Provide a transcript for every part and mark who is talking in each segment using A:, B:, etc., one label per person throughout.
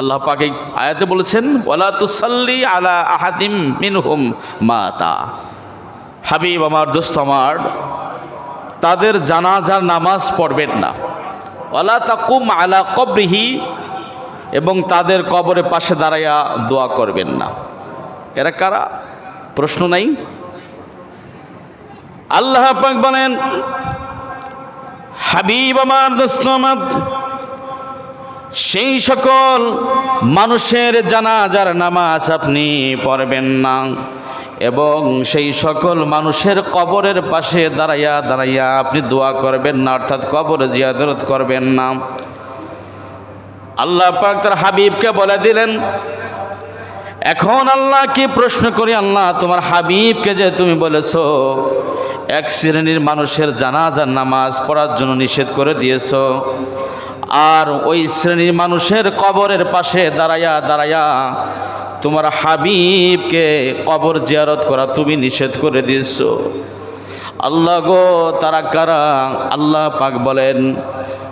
A: আল্লাহ পাকে আয়াতে বলেছেন ওলা তুসাল্লি আলা আহাদিম মিন মিনহুম মাতা। হাবিব আমার, দোস্ত আমার, তাদের জানাজার নামাজ পড়বেন না। ওলা তাকুম আলা কবরিহি, এবং তাদের কবরের পাশে দাঁড়াইয়া দোয়া করবেন না। এরা কারা? প্রশ্ন নাই। আল্লাহ পাক বলেন, হাবিব আমার, দোস্ত আমার সেই সকল মানুষের জানাজার নামাজ আপনি পড়বেন না। এবং সেই সকল মানুষের কবরের পাশে দাঁড়াইয়া দাঁড়াইয়া আপনি দোয়া করবেন না, অর্থাৎ কবর জিয়াদরত করবেন না। আল্লাহ পাক তার হাবিবকে বলে দিলেন, এখন আল্লাহ কি প্রশ্ন করি, আল্লাহ, তোমার হাবিবকে যে তুমি বলেছ, এক শ্রেণির মানুষের জানাজার নামাজ পড়ার জন্য নিষেধ করে দিয়েছ। আর ওই শ্রেণির মানুষের কবরের পাশে দাঁড়াইয়া দাঁড়াইয়া তোমার হাবিবকে কবর জিয়ারত করা তুমি নিষেধ করে দিয়েছ। আল্লাহ গো, তারা কারা? আল্লাহ পাক বলেন,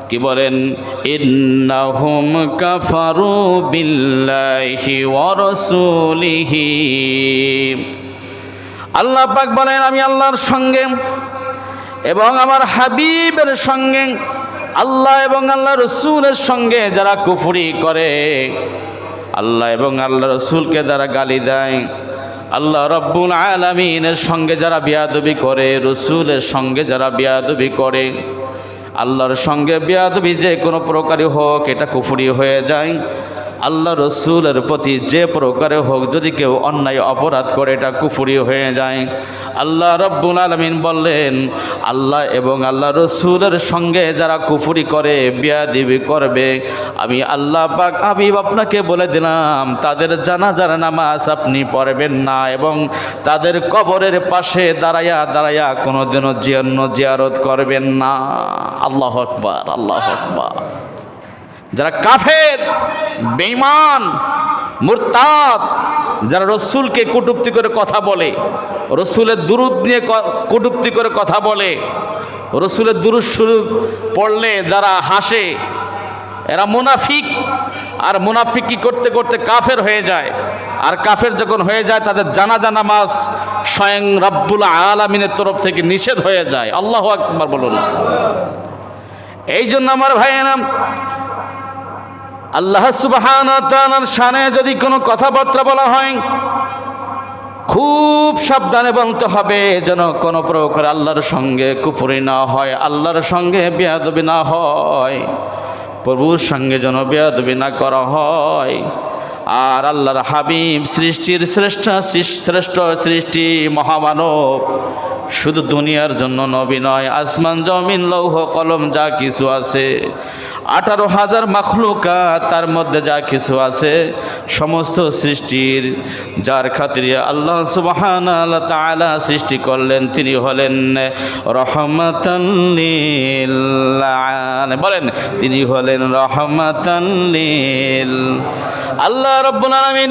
A: কি বলেন? ইন্নাহুম কাফারু বিল্লাহি ওয়া রাসূলিহি। আল্লাহ পাক বলেন, আমি আল্লাহর সঙ্গে এবং আমার হাবিবের সঙ্গে আল্লাহ এবং আল্লাহ রসুলের সঙ্গে যারা কুফুরি করে, আল্লাহ এবং আল্লাহ রসুলকে যারা গালি দেয়, আল্লাহ রব্বুল আলমিনের সঙ্গে যারা বিয়াদবি করে, রসুলের সঙ্গে যারা বিয়াদবি করে, আল্লাহর সঙ্গে বিয়াদবি যে কোনো প্রকারই হোক, এটা কুফুরি হয়ে যায়। আল্লাহ রসুলের প্রতি যে প্রকারে হোক, যদি কেউ অন্যায় অপরাধ করে, এটা কুফুরি হয়ে যায়। আল্লাহ রব্বুল আলমিন বললেন, আল্লাহ এবং আল্লাহ রসুলের সঙ্গে যারা কুফুরি করে, বিয়াদিবি করবে, আমি আল্লাহ পাক আমি আপনাকে বলে দিলাম, তাদের জানা জানাজার নামাজ আপনি পড়বেন না এবং তাদের কবরের পাশে দাঁড়াইয়া দাঁড়াইয়া কোনোদিনও জিয়ান্ন জিয়ারত করবেন না। আল্লাহ আকবার আল্লাহ আকবার। যারা কাফের, বেঈমান, মুরতাদ, যারা রসুলকে কটুক্তি করে কথা বলে, রসুলের দুরুদ নিয়ে ক- কটুক্তি করে কথা বলে, রসুলের দুরুদ শুরু পড়লে যারা হাসে, এরা মুনাফিক। আর মুনাফিকি করতে করতে কাফের হয়ে যায়। আর কাফের যখন হয়ে যায়, তাদের জানাজা নামাজ স্বয়ং রব্বুল আলমিনের তরফ থেকে নিষেধ হয়ে যায়। আল্লাহ আকবার বলুন। এই জন্য আমার ভাইয়েরা আল্লাহ সুবহান শানে যদি কোনো কথাবার্তা বলা হয়, খুব সাবধানে বলতে হবে যেন কোনো প্রকার আল্লাহর সঙ্গে কুপুরি না হয়, আল্লাহর সঙ্গে বেয়াদবি না হয়, প্রভুর সঙ্গে যেন বেয়াদবি না করা হয়। আর আল্লাহর হাবিব সৃষ্টির শ্রেষ্ঠ শ্রেষ্ঠ সৃষ্টি, মহামানব শুধু দুনিয়ার জন্য নবী নয়, আসমান, জমিন, লৌহ, কলম, যা কিছু আছে। আঠারো হাজার মাখলুকা তার মধ্যে যা কিছু আছে, সমস্ত সৃষ্টির, যার খাতিরে আল্লাহ সুবাহান আল্লাহ তাআলা সৃষ্টি করলেন, তিনি হলেন রহমাতাল্লিল বলেন, তিনি হলেন রহমাতাল্লিল আল্লাহ রব্বুল আলামিন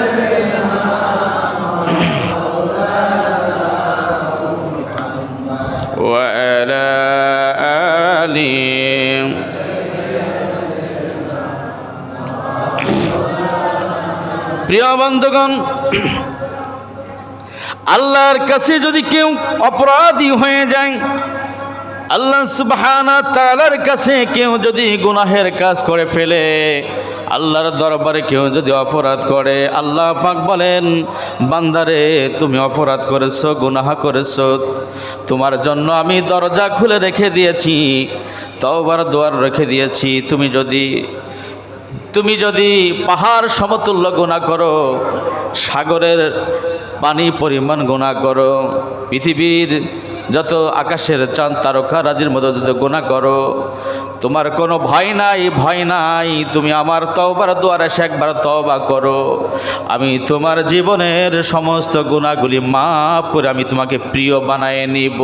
A: প্রিয় বন্ধুগণ, আল্লাহর কাছে যদি কেউ অপরাধী হয়ে যায়, আল্লাহ সুবহানা তাআলার কাছে কেউ যদি গুনাহের কাজ করে ফেলে, আল্লাহর দরবারে কেউ যদি অপরাধ করে, আল্লাহ পাক বলেন, বান্দারে, তুমি অপরাধ করেছ, গুনাহ করেছ, তোমার জন্য আমি দরজা খুলে রেখে দিয়েছি, তওবার দুয়ার রেখে দিয়েছি, তুমি যদি তুমি যদি পাহাড় সমতুল্য গোনা করো, সাগরের পানি পরিমাণ গোনা করো, পৃথিবীর যত আকাশের চাঁদ তারকা রাজির মতো যত গোনা করো, তোমার কোনো ভয় নাই ভয় নাই, তুমি আমার তওবার দুয়ারে এসে একবার তওবা করো। আমি তোমার জীবনের সমস্ত গুণাগুলি মাফ করে আমি তোমাকে প্রিয় বানায় নিব।